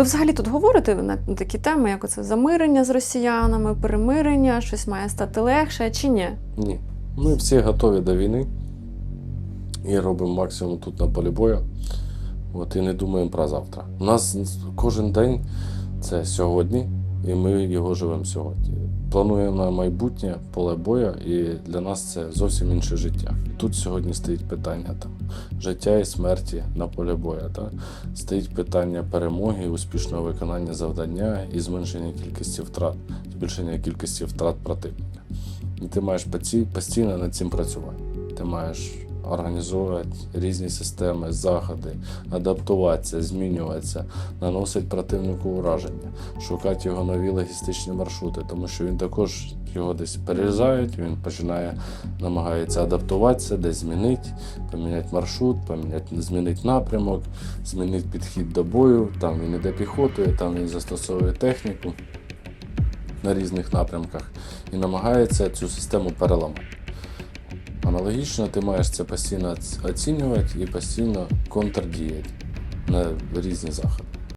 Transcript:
Ви взагалі тут говорите на такі теми, як оце замирення з росіянами, перемирення, щось має стати легше чи ні? Ні. Ми всі готові до війни і робимо максимум тут на полі бою. От, і не думаємо про завтра. У нас кожен день це сьогодні, і ми його живемо сьогодні. Плануємо на майбутнє поле бою, і для нас це зовсім інше життя. І тут сьогодні стоїть питання там, життя і смерті на полі бою. Та? Стоїть питання перемоги, успішного виконання завдання і зменшення кількості втрат, збільшення кількості втрат противника. І ти маєш постійно над цим працювати. Ти маєш організовувати різні системи, заходи, адаптуватися, змінюватися, наносити противнику ураження, шукати його нові логістичні маршрути, тому що він також його десь перерізають, він починає намагається адаптуватися, десь змінити, поміняти маршрут, поміняти, змінити напрямок, змінити підхід до бою. Там він іде піхотою, там він застосовує техніку на різних напрямках і намагається цю систему переламати. Аналогічно ти маєш це постійно оц- оцінювати і постійно контрдіяти на різні заходи.